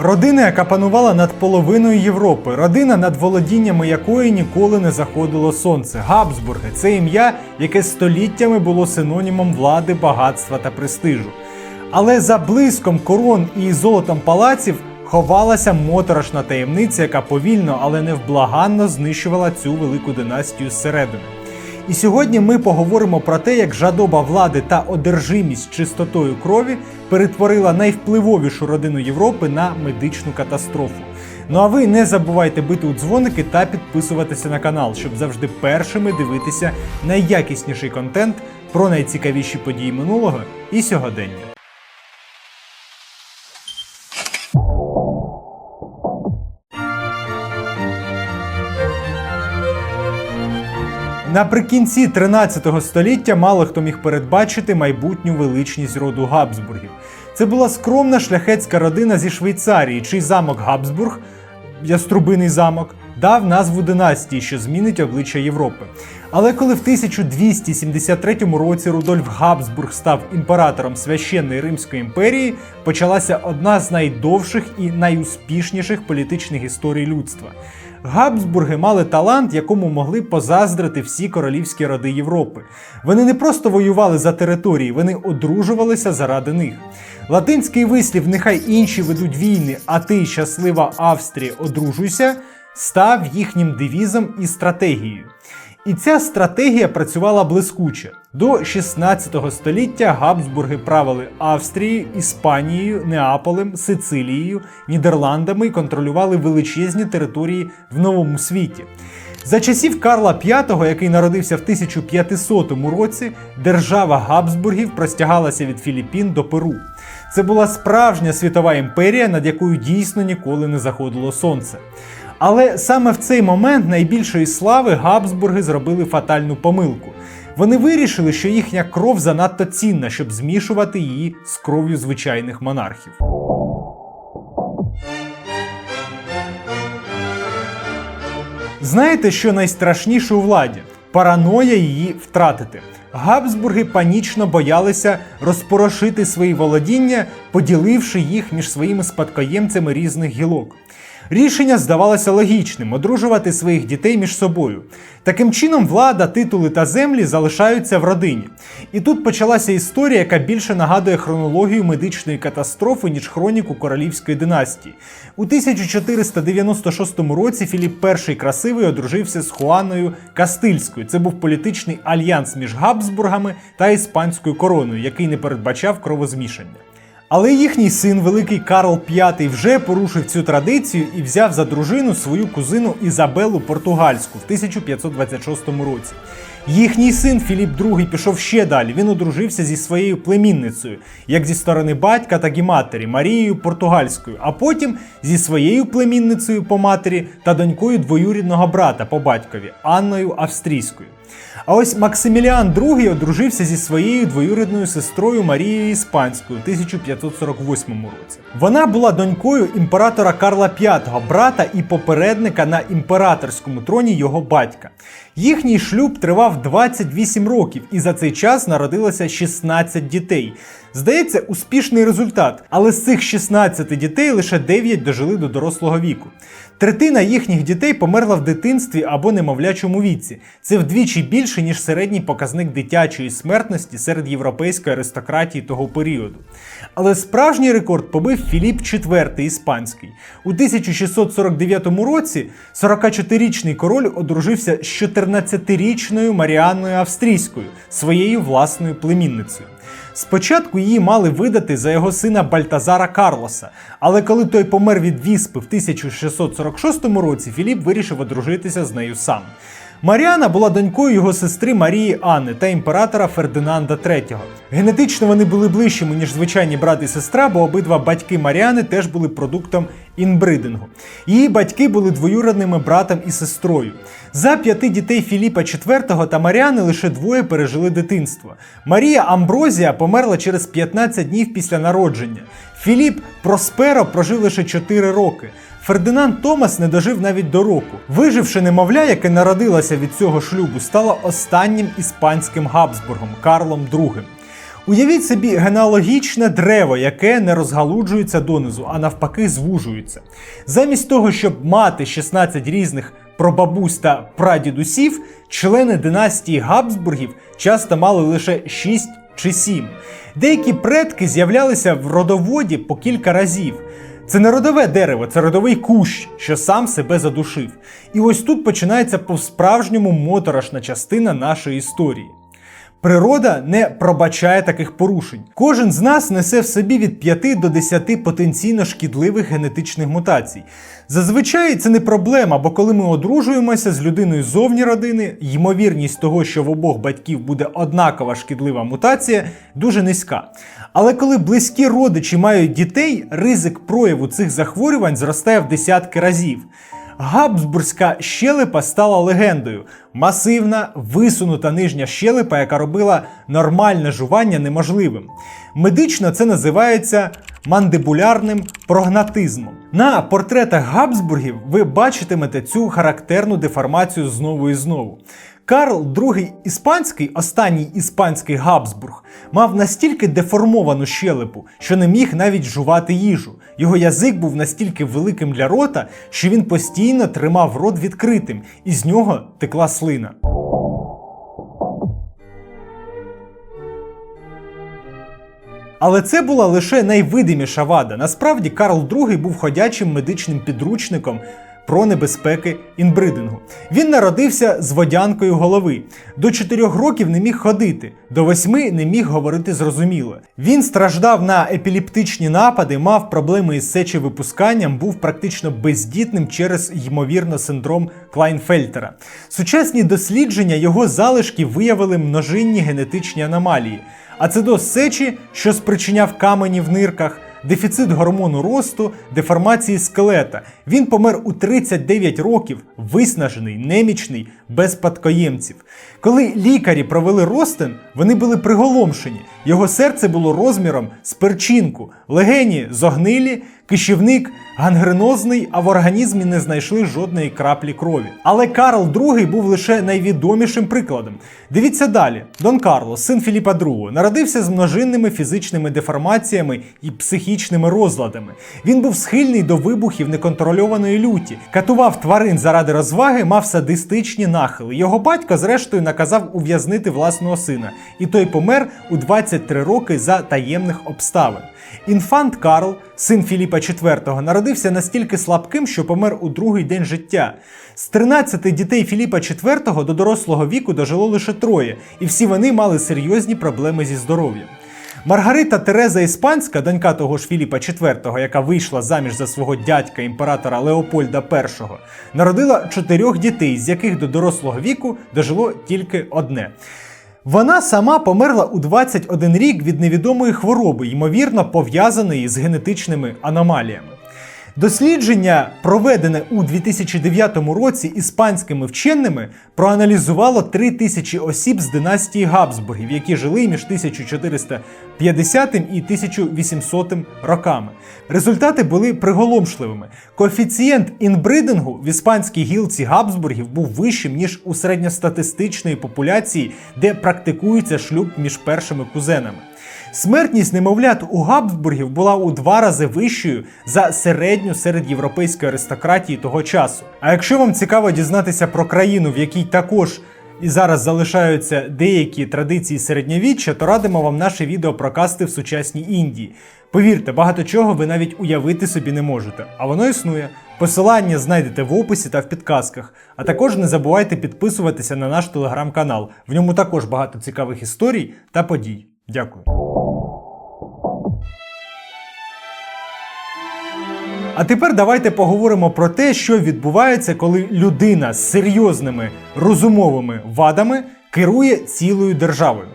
Родина, яка панувала над половиною Європи, родина, над володіннями якої ніколи не заходило сонце. Габсбурги це ім'я, яке століттями було синонімом влади, багатства та престижу. Але за блиском корон і золотом палаців ховалася моторошна таємниця, яка повільно, але невблаганно знищувала цю велику династію зсередини. І сьогодні ми поговоримо про те, як жадоба влади та одержимість чистотою крові перетворила найвпливовішу родину Європи на медичну катастрофу. Ну а ви не забувайте бити у дзвоники та підписуватися на канал, щоб завжди першими дивитися найякісніший контент про найцікавіші події минулого і сьогодення. Наприкінці 13 століття мало хто міг передбачити майбутню величність роду Габсбургів. Це була скромна шляхетська родина зі Швейцарії, чий замок Габсбург, яструбиний замок, дав назву династії, що змінить обличчя Європи. Але коли в 1273 році Рудольф Габсбург став імператором священної Римської імперії, почалася одна з найдовших і найуспішніших політичних історій людства. Габсбурги мали талант, якому могли позаздрити всі королівські роди Європи. Вони не просто воювали за території, вони одружувалися заради них. Латинський вислів Нехай інші ведуть війни, а ти, щаслива Австрія, одружуйся, став їхнім девізом і стратегією. І ця стратегія працювала блискуче. До 16 століття Габсбурги правили Австрією, Іспанією, Неаполем, Сицилією, Нідерландами і контролювали величезні території в новому світі. За часів Карла V, який народився в 1500 році, держава Габсбургів простягалася від Філіппін до Перу. Це була справжня світова імперія, над якою дійсно ніколи не заходило сонце. Але саме в цей момент найбільшої слави Габсбурги зробили фатальну помилку. Вони вирішили, що їхня кров занадто цінна, щоб змішувати її з кров'ю звичайних монархів. Знаєте, що найстрашніше у владі? Параноя її втратити. Габсбурги панічно боялися розпорошити свої володіння, поділивши їх між своїми спадкоємцями різних гілок. Рішення здавалося логічним одружувати своїх дітей між собою. Таким чином, влада, титули та землі залишаються в родині. І тут почалася історія, яка більше нагадує хронологію медичної катастрофи, ніж хроніку королівської династії. У 1496 році Філіп І красивий одружився з Хуаною Кастильською. Це був політичний альянс між Габсбургами та іспанською короною, який не передбачав кровозмішання. Але їхній син, великий Карл V, вже порушив цю традицію і взяв за дружину свою кузину Ізабелу Португальську в 1526 році. Їхній син Філіп II пішов ще далі. Він одружився зі своєю племінницею, як зі сторони батька, так і матері Марією Португальською, а потім зі своєю племінницею по матері та донькою двоюрідного брата по батькові Анною Австрійською. А ось Максиміліан II одружився зі своєю двоюрідною сестрою Марією Іспанською у 1548 році. Вона була донькою імператора Карла V, брата і попередника на імператорському троні його батька. Їхній шлюб тривав 28 років, і за цей час народилося 16 дітей. Здається, успішний результат, але з цих 16 дітей лише 9 дожили до дорослого віку. Третина їхніх дітей померла в дитинстві або немовлячому віці. Це вдвічі більше, ніж середній показник дитячої смертності серед європейської аристократії того періоду. Але справжній рекорд побив Філіп IV іспанський. У 1649 році 44-річний король одружився з 14-річною Маріанною Австрійською, своєю власною племінницею. Спочатку її мали видати за його сина Бальтазара Карлоса, але коли той помер від віспи в 1646 році, Філіп вирішив одружитися з нею сам. Маріана була донькою його сестри Марії Анни та імператора Фердинанда III. Генетично вони були ближчими, ніж звичайні брат і сестра, бо обидва батьки Маріани теж були продуктом інбридингу. Її батьки були двоюродними братом і сестрою. За п'яти дітей Філіпа IV та Маріани лише двоє пережили дитинство. Марія Амброзія померла через 15 днів після народження. Філіп Просперо прожив лише 4 роки. Фердинанд Томас не дожив навіть до року. Виживши немовля, яке народилося від цього шлюбу, стало останнім іспанським Габсбургом Карлом II. Уявіть собі генеалогічне дерево, яке не розгалуджується донизу, а навпаки звужується. Замість того, щоб мати 16 різних прабабусь та прадідусів, члени династії Габсбургів часто мали лише 6 чи 7. Деякі предки з'являлися в родоводі по кілька разів. Це не родове дерево, це родовий кущ, що сам себе задушив. І ось тут починається по-справжньому моторошна частина нашої історії. Природа не пробачає таких порушень. Кожен з нас несе в собі від 5 до 10 потенційно шкідливих генетичних мутацій. Зазвичай це не проблема, бо коли ми одружуємося з людиною зовні родини, ймовірність того, що в обох батьків буде однакова шкідлива мутація, дуже низька. Але коли близькі родичі мають дітей, ризик прояву цих захворювань зростає в десятки разів. Габсбурзька щелепа стала легендою. Масивна, висунута нижня щелепа, яка робила нормальне жування неможливим. Медично це називається мандибулярним прогнатизмом. На портретах Габсбургів ви бачитимете цю характерну деформацію знову і знову. Карл II іспанський, останній іспанський Габсбург, мав настільки деформовану щелепу, що не міг навіть жувати їжу. Його язик був настільки великим для рота, що він постійно тримав рот відкритим, і з нього текла слина. Але це була лише найвидиміша вада. Насправді Карл II був ходячим медичним підручником про небезпеки інбридингу. Він народився з водянкою голови. До 4 років не міг ходити, до 8 не міг говорити зрозуміло. Він страждав на епілептичні напади, мав проблеми із сечовипусканням, був практично бездітним через ймовірно синдром Клайнфельтера. Сучасні дослідження його залишки виявили множинні генетичні аномалії. Ацидоз сечі, що спричиняв камені в нирках, дефіцит гормону росту, деформації скелета. Він помер у 39 років, виснажений, немічний, без спадкоємців. Коли лікарі провели ростин, вони були приголомшені. Його серце було розміром з перчинку, легені зогнилі, кишівник гангренозний, а в організмі не знайшли жодної краплі крові. Але Карл II був лише найвідомішим прикладом. Дивіться далі: Дон Карло, син Філіпа II, народився з множинними фізичними деформаціями і психічними розладами. Він був схильний до вибухів неконтрольованої люті, катував тварин заради розваги, мав садистичні нахили. Його батько, зрештою, наказав ув'язнити власного сина, і той помер у 23 роки за таємних обставин. Інфант Карл, син Філіпа IV, народився настільки слабким, що помер у другий день життя. З 13 дітей Філіпа IV до дорослого віку дожило лише троє, і всі вони мали серйозні проблеми зі здоров'ям. Маргарита Тереза Іспанська, донька того ж Філіпа IV, яка вийшла заміж за свого дядька імператора Леопольда І, народила чотирьох дітей, з яких до дорослого віку дожило тільки одне. Вона сама померла у 21 рік від невідомої хвороби, ймовірно пов'язаної з генетичними аномаліями. Дослідження, проведене у 2009 році іспанськими вченими, проаналізувало 3 тисячі осіб з династії Габсбургів, які жили між 1450 і 1800 роками. Результати були приголомшливими. Коефіцієнт інбридингу в іспанській гілці Габсбургів був вищим ніж у середньостатистичної популяції, де практикується шлюб між першими кузенами. Смертність немовлят у Габсбургів була у два рази вищою за середню серед європейської аристократії того часу. А якщо вам цікаво дізнатися про країну, в якій також і зараз залишаються деякі традиції середньовіччя, то радимо вам наше відео про касти в сучасній Індії. Повірте, багато чого ви навіть уявити собі не можете, а воно існує. Посилання знайдете в описі та в підказках. А також не забувайте підписуватися на наш телеграм-канал. В ньому також багато цікавих історій та подій. Дякую. А тепер давайте поговоримо про те, що відбувається, коли людина з серйозними розумовими вадами керує цілою державою.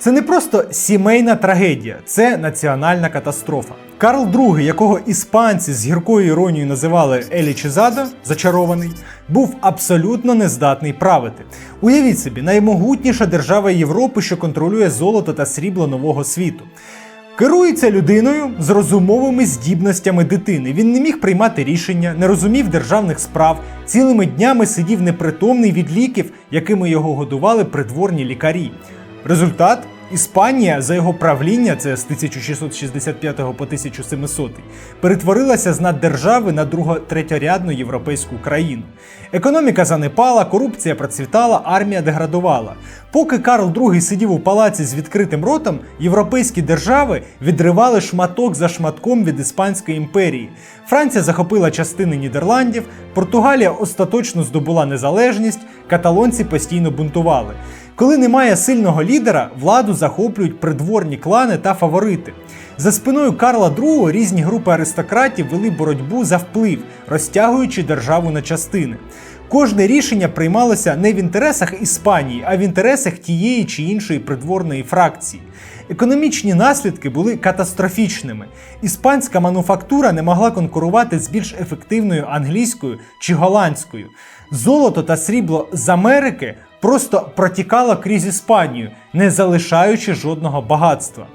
Це не просто сімейна трагедія, це національна катастрофа. Карл II, якого іспанці з гіркою іронією називали Елі Чезадо, зачарований, був абсолютно нездатний правити. Уявіть собі, наймогутніша держава Європи, що контролює золото та срібло нового світу. Керується людиною з розумовими здібностями дитини. Він не міг приймати рішення, не розумів державних справ, цілими днями сидів непритомний від ліків, якими його годували придворні лікарі. Результат Іспанія за його правління, це з 1665 по 1700, перетворилася з наддержави на друго-третьорядну європейську країну. Економіка занепала, корупція процвітала, армія деградувала. Поки Карл II сидів у палаці з відкритим ротом, європейські держави відривали шматок за шматком від Іспанської імперії. Франція захопила частини Нідерландів, Португалія остаточно здобула незалежність, каталонці постійно бунтували. Коли немає сильного лідера, владу захоплюють придворні клани та фаворити. За спиною Карла II різні групи аристократів вели боротьбу за вплив, розтягуючи державу на частини. Кожне рішення приймалося не в інтересах Іспанії, а в інтересах тієї чи іншої придворної фракції. Економічні наслідки були катастрофічними. Іспанська мануфактура не могла конкурувати з більш ефективною англійською чи голландською. Золото та срібло з Америки просто протікало крізь Іспанію, не залишаючи жодного багатства.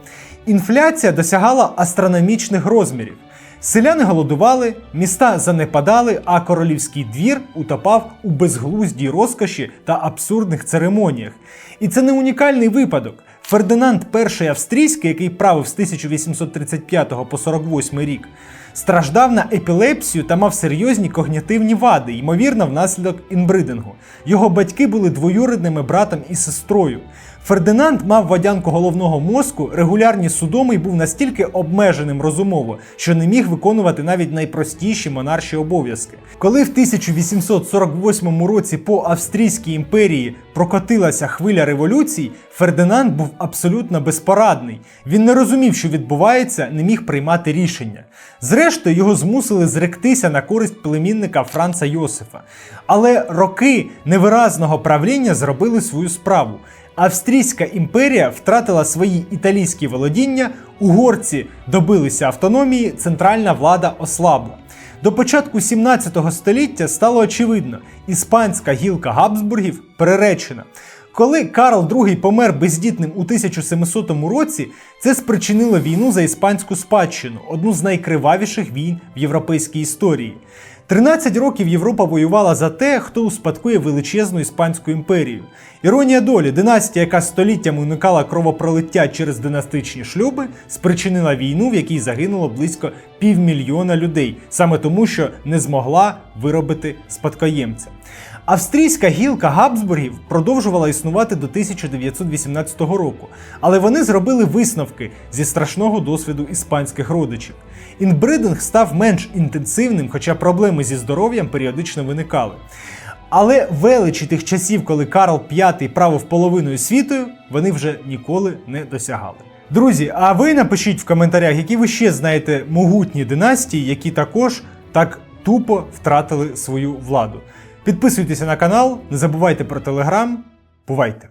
Інфляція досягала астрономічних розмірів. Селяни голодували, міста занепадали, а королівський двір утопав у безглуздій розкоші та абсурдних церемоніях. І це не унікальний випадок. Фердинанд І Австрійський, який правив з 1835 по 48 рік, страждав на епілепсію та мав серйозні когнітивні вади, ймовірно, внаслідок інбридингу. Його батьки були двоюрідними братом і сестрою. Фердинанд мав водянку головного мозку, регулярні судоми і був настільки обмеженим розумово, що не міг виконувати навіть найпростіші монарші обов'язки. Коли в 1848 році по Австрійській імперії прокотилася хвиля революцій, Фердинанд був абсолютно безпорадний. Він не розумів, що відбувається, не міг приймати рішення. Зрештою, його змусили зректися на користь племінника Франца Йосифа. Але роки невиразного правління зробили свою справу. Австрійська імперія втратила свої італійські володіння, угорці добилися автономії, центральна влада ослабла. До початку 17 століття стало очевидно, іспанська гілка Габсбургів переречена. Коли Карл II помер бездітним у 1700 році, це спричинило війну за іспанську спадщину, одну з найкривавіших війн в європейській історії. 13 років Європа воювала за те, хто успадкує величезну іспанську імперію. Іронія долі, династія, яка століттями уникала кровопролиття через династичні шлюби, спричинила війну, в якій загинуло близько півмільйона людей, саме тому, що не змогла виробити спадкоємця. Австрійська гілка Габсбургів продовжувала існувати до 1918 року, але вони зробили висновки зі страшного досвіду іспанських родичів. Інбридинг став менш інтенсивним, хоча проблеми зі здоров'ям періодично виникали. Але величі тих часів, коли Карл V правив половиною світою, вони вже ніколи не досягали. Друзі, а ви напишіть в коментарях, які ви ще знаєте могутні династії, які також так тупо втратили свою владу. Підписуйтеся на канал, не забувайте про телеграм. Бувайте!